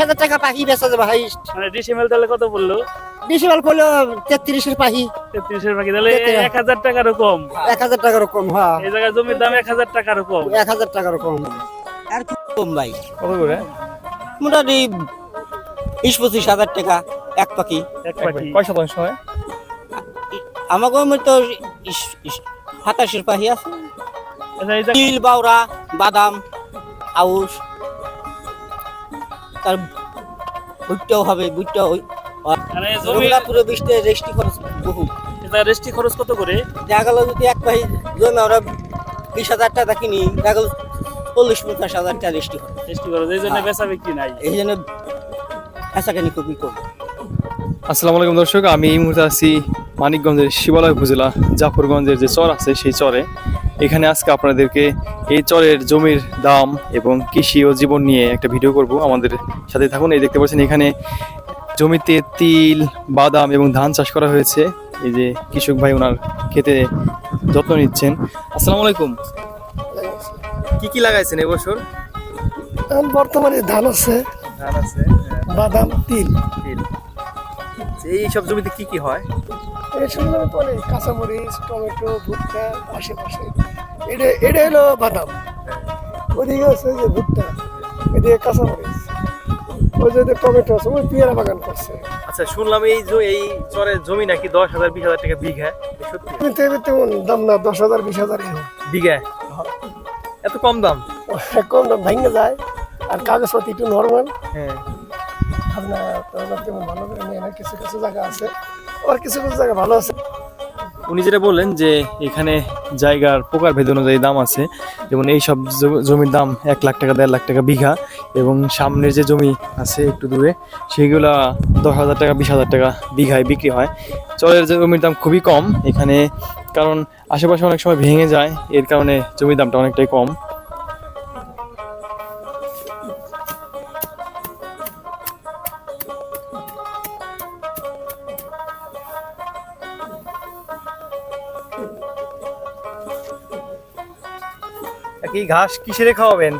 হাজার টাকা পাখি বেচা যাবে হাইস্ট। মানে ডিসিমেল তাহলে কত পড়ল? ডিসিমাল করল তেত্রিশের পাখি। তেত্রিশের পাখি তাহলে এক হাজার টাকারও কম। এক হাজার টাকার কম হ্যাঁ। এই জায়গায় জমির দাম এক হাজার টাকারও কম। এক হাজার টাকার কম। আর কি কম ভাই? কত করে? মোটামুটি বিশ পঁচিশ হাজার টাকা এক পাখি। এক পাখি। কয় শতাংশ হয়? আমাকে তো ইস- ইস- সাতাশের পাখি আছে। আচ্ছা তিল বাউরা বাদাম আউশ। তার ভুট্টাও হবে ভুট্টা ওই মানে জমিটা পুরো বৃষ্টি রেস্টি খরচ বহু। রেস্টি খরচ কত করে? দেখা গেল যদি এক পাখি জমি আমরা বিশ হাজার টাকা কিনি দেখা গেল চল্লিশ পঞ্চাশ হাজার টাকা রেস্টি খরচ। রেস্টি খরচ এই জন্য হ্যাঁ। বেচা বিক্রি নাই। এই জন্য বেচাকেনি খুবই কম। আসসালামু আলাইকুম দর্শক আমি এই মুহূর্তে আছি মানিকগঞ্জের শিবালয় উপজেলা জাফরগঞ্জের যে চর আছে সেই চরে। এখানে আজকে আপনাদেরকে এই চরের জমির দাম এবং কৃষি ও জীবন নিয়ে একটা ভিডিও করব আমাদের সাথে থাকুন। এই দেখতে পাচ্ছেন এখানে জমিতে তিল বাদাম এবং ধান চাষ করা হয়েছে। এই যে কৃষক ভাই ওনার খেতে যত্ন নিচ্ছেন। আসসালামু আলাইকুম। কি কি লাগাইছেন এবছর? বর্তমানে ধান আছে ধান আছে বাদাম তিল। তিল। এই সব জমিতে কি কি হয়? এই সময় পরে কাঁচামরিচ টমেটো ভুট্টা আশেপাশে। এটা এটা হলো বাদাম। ওদিকে আছে যে ভুট্টা এদিকে কাঁচামরিচ। ওই যে টমেটো আছে ওই পেয়ারা বাগান করছে। আচ্ছা শুনলাম এই যে এই চরের জমি নাকি দশ হাজার বিশ হাজার টাকা বিঘা? সত্যি? তেমন দাম না দশ হাজার বিশ হাজার বিঘা? এত কম দাম? কম দাম ভেঙে যায়। আর কাগজপাতি একটু নর্মাল হ্যাঁ। আপনার তেমন ভালো করে কিছু কিছু জায়গা আছে। আর কিছু কিছু জায়গা ভালো আছে। উনি যেটা বললেন যে এখানে জায়গার প্রকার ভেদ অনুযায়ী দাম আছে। যেমন এই সব জমির দাম এক লাখ টাকা, দেড় লাখ টাকা বিঘা এবং সামনের যে জমি আছে একটু দূরে সেগুলা দশ হাজার টাকা, বিশ হাজার টাকা বিঘায় বিক্রি হয়। চরের যে জমির দাম খুবই কম এখানে, কারণ আশেপাশে অনেক সময় ভেঙে যায়, এর কারণে জমির দামটা অনেকটাই কম। কি ঘাস কিসেরে খাওয়াবেন?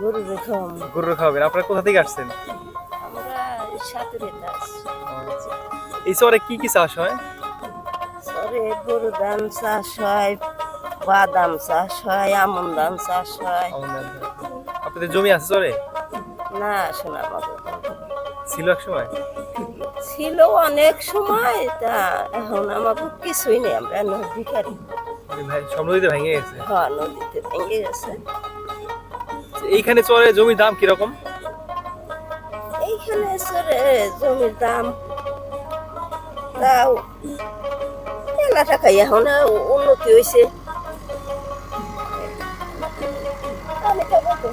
গরু রেখম গরুর খাওয়াবেন। আপনারা কোথা থেকে আসছেন? আমরা সাঁতরে দাস এই চরে কি কি চাষ হয়? সরে গরু ধান চাষ হয় বাদাম চাষ হয় আমন ধান চাষ হয়। আপনাদের জমি আছে চরে না শোনা আমাদের ছিল এক সময়? ছিল অনেক সময় তা এখন আমাকে কিছুই নেই। আমরা নদীকারি। ভাই সব নদীতে ভেঙে গেছে। হ্যাঁ নদীতে ভেঙে গেছে। এইখানে চরে জমির দাম কীরকম? এইখানে সরে জমির দাম তাও মেলা টাকা এখন উন্নতি হয়েছে আমি তো বলতে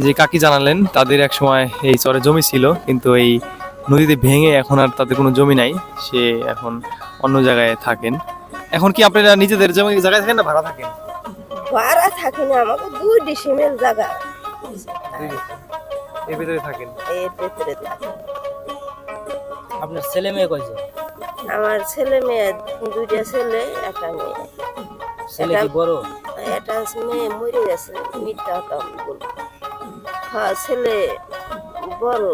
যে কাকি জানালেন তাদের এক সময় এই চরে জমি ছিল কিন্তু এই নদীতে ভেঙে এখন আর তাদের কোনো জমি নাই। সে এখন অন্য জায়গায় থাকেন। এখন কি আপনারা নিজেদের জমি জায়গায় থাকেন না ভাড়া থাকেন? ভাড়া থাকে না আমাকে দুই ডিসিমেল জায়গা। এর ভিতরে থাকেন? এর ভেতরে থাকে। আপনার ছেলে মেয়ে কয়জন? আমার ছেলে মেয়ে দুইটা ছেলে একটা মেয়ে। ছেলে কি এটা- বড়? একটা মেয়ে মরে গেছে মিথ্যা কথা বলব হ্যাঁ ছেলে বড়।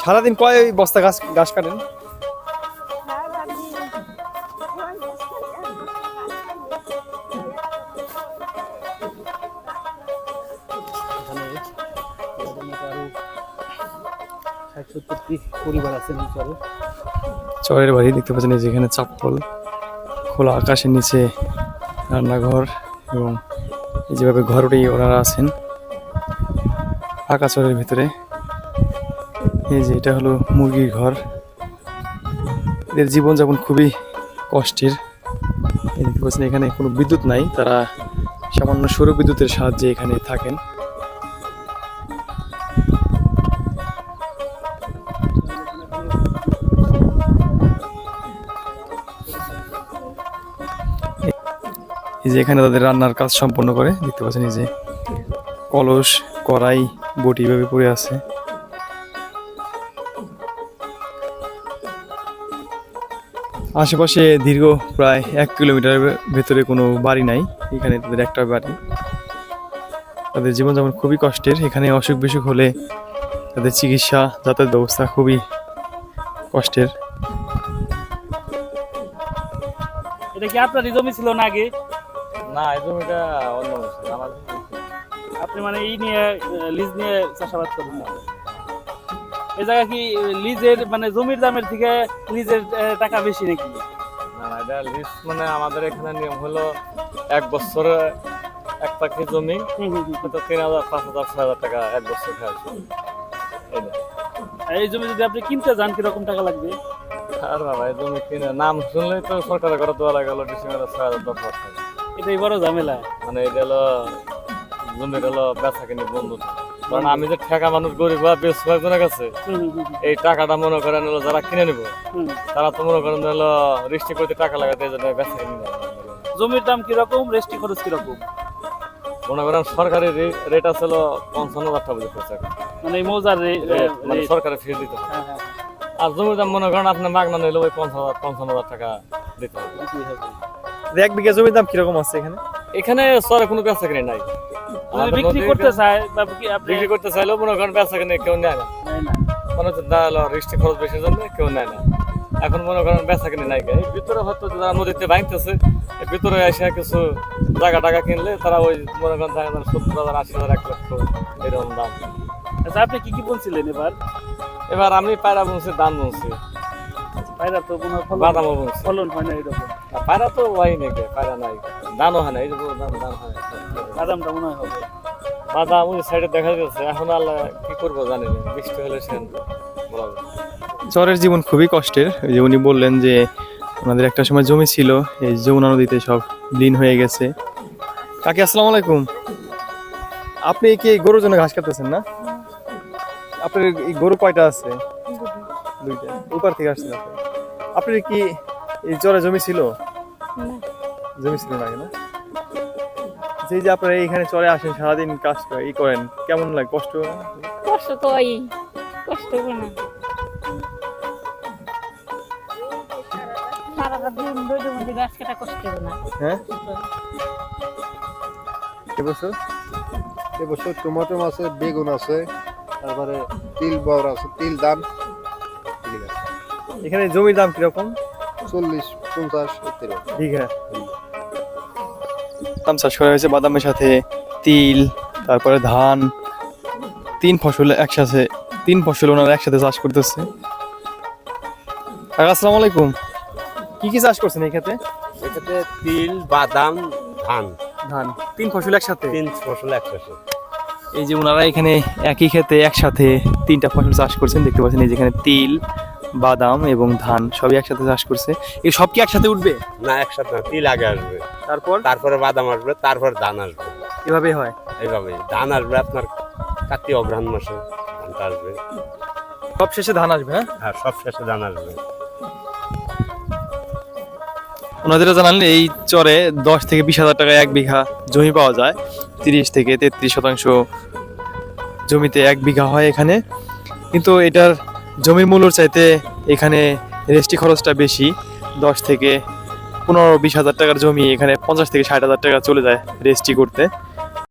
সারাদিন কয় বস্তা গাছ গাছ কাটেন? চরের বাড়ি দেখতে পাচ্ছেন যেখানে চাপ্পল খোলা আকাশের নিচে রান্নাঘর এবং যেভাবে ঘরটি ওনারা আছেন ফাঁকা চরের ভিতরে, এই যে এটা হলো মুরগির ঘর। এদের জীবনযাপন খুবই কষ্টের। এখানে কোনো বিদ্যুৎ নাই, তারা সামান্য সৌর বিদ্যুতের সাহায্যে এখানে থাকেন। যে এখানে তাদের রান্নার কাজ সম্পন্ন করে, দেখতে পাচ্ছেন এই যে কলস, কড়াই, বটি ভাবে পড়ে আছে। আশেপাশে দীর্ঘ প্রায় এক কিলোমিটারের ভেতরে কোনো বাড়ি নাই, এখানে তাদের একটা বাড়ি। তাদের জীবনযাপন খুবই কষ্টের, এখানে অসুখ বিসুখ হলে তাদের চিকিৎসা, যাতায়াত ব্যবস্থা খুবই কষ্টের। এটা কি আপনারই জমি ছিল না আগে না এই জমিটা অন্য আমার আপনি মানে এই নিয়ে লিজ নিয়ে চাষাবাদ করেন না এই জায়গা কি লিজের মানে জমির দামের থেকে লিজের টাকা বেশি নাকি? না এটা লিস্ট মানে আমাদের এখানে নিয়ম হলো এক বছরে এক পাখি জমি তিন হাজার পাঁচ হাজার ছয় হাজার টাকা এক বছর খাওয়া এই জমি যদি আপনি কিনতে যান কীরকম টাকা লাগবে? আর বাবা এই জমি কিনে নাম শুনলেই তো সরকারের ঘরে দেওয়া লাগে হলো ডিসেম্বরে ছয় হাজার দশ হাজার টাকা এটাই বড় ঝামেলা। মানে এটা হলো জমির হলো বেচা কিনে বন্ধু কারণ আমি যে ঠেকা মানুষ গরিব বা বেশ কয়েকজনের কাছে এই টাকাটা মনে করেন হলো যারা কিনে নেব। তারা তো মনে করেন হলো রিস্টি করতে টাকা লাগাতে এই জন্য বেচা কিনে জমির দাম কীরকম রেস্টি খরচ কীরকম? মনে করেন সরকারি রেট আছে হলো পঞ্চান্ন হাজার টাকা বুঝে খরচা মানে এই মৌজার মানে রেট। সরকারের ফিস দিতে হবে। হ্যাঁ, হ্যাঁ, আর জমির দাম মনে করেন আপনি মাগনা নিলে ওই পঞ্চান্ন হাজার পঞ্চান্ন হাজার টাকা দিতে হ্যাঁ, হবে? এক বিঘা জমির দাম কীরকম আছে এখানে? এখানে সরে কোনো বেচা কিনে নাই বিক্রি করতে চায় বা বিক্রি করতে চাইলেও মনে করেন বেচা কিনে কেউ নেয় না। মনে হচ্ছে না হলো রিস্টি খরচ বেশি জন্য কেউ নেয় না। এখন মনে করেন বেচা কিনে নাই এই ভিতরে হয়তো যারা নদীতে ভাঙতেছে ভিতরে এসে কিছু জায়গা টাকা কিনলে তারা ওই মনে করেন জায়গা দাম সত্তর হাজার আশি হাজার এক লক্ষ এরকম দাম। আচ্ছা আপনি কি কি বলছিলেন এবার? এবার আমি পায়রা বুনছি ধান বুনছি। পায়রা তো বাদামও বুনছি। ফলন হয় না এরকম। পায়রা তো হয় নাকি পায়রা নাই। ধানও হয় না এই যে ধান হয়। বাদামটা মনে হয় হবে। বাদাম ওই সাইডে দেখা যাচ্ছে এখন আল্লাহ কি করব জানি না বৃষ্টি হলে সে বলা চরের জীবন খুবই কষ্টের। ওই যে উনি বললেন যে আমাদের একটা সময় জমি ছিল এই যমুনা নদীতে সব লীন হয়ে গেছে। কাকি আসসালামু আলাইকুম। আপনি কি এই গরুর জন্য ঘাস কাটতেছেন না? আপনার এই গরু কয়টা আছে? দুইটা। উপর থেকে আসছেন আপনি আপনার কি এই চরে জমি ছিল? জমি ছিল না না যে যে আপনারা এইখানে চরে আসেন সারাদিন কাজ করে ই করেন কেমন লাগে? কষ্ট? কষ্ট তো হয় কষ্ট না। হ্যাঁ? এবছর এবছর টমেটো আছে বেগুন আছে তারপরে তিল বড় আছে তিল দাম এখানে জমির দাম কীরকম? চল্লিশ পঞ্চাশ বিঘা বাদাম চাষ করা হয়েছে বাদামের সাথে তিল তারপরে ধান। তিন ফসল একসাথে তিন ফসল ওনারা একসাথে চাষ করতেছে। আসসালামু আলাইকুম। কি কি চাষ করছেন এই ক্ষেত্রে? এটাতে তিল বাদাম ধান। ধান। তিন ফসল একসাথে? তিন ফসল একসাথে। এই যে ওনারা এখানে একই ক্ষেতে একসাথে তিনটা ফসল চাষ করছেন দেখতে পাচ্ছেন এই যেখানে তিল বাদাম এবং ধান সবই একসাথে চাষ করছে। এই সব কি একসাথে উঠবে? না একসাথে না তিল আগে আসবে। তারপর? তারপরে বাদাম আসবে তারপর ধান আসবে। এভাবে হয়? এইভাবে ধান আসবে আপনার কার্তিক অগ্রহণ মাসে ধানটা আসবে। সব শেষে ধান আসবে হ্যাঁ? আর সব শেষে ধান আসবে। ওনাদের জানালেন এই চরে দশ থেকে বিশ হাজার টাকা এক বিঘা জমি পাওয়া যায়। তিরিশ থেকে তেত্রিশ শতাংশ জমিতে এক বিঘা হয় এখানে। কিন্তু এটার জমির মূল্যর চাইতে এখানে রেজিস্ট্রি খরচটা বেশি। দশ থেকে পনেরো বিশ হাজার টাকার জমি এখানে পঞ্চাশ থেকে ষাট হাজার টাকা চলে যায় রেজিস্ট্রি করতে।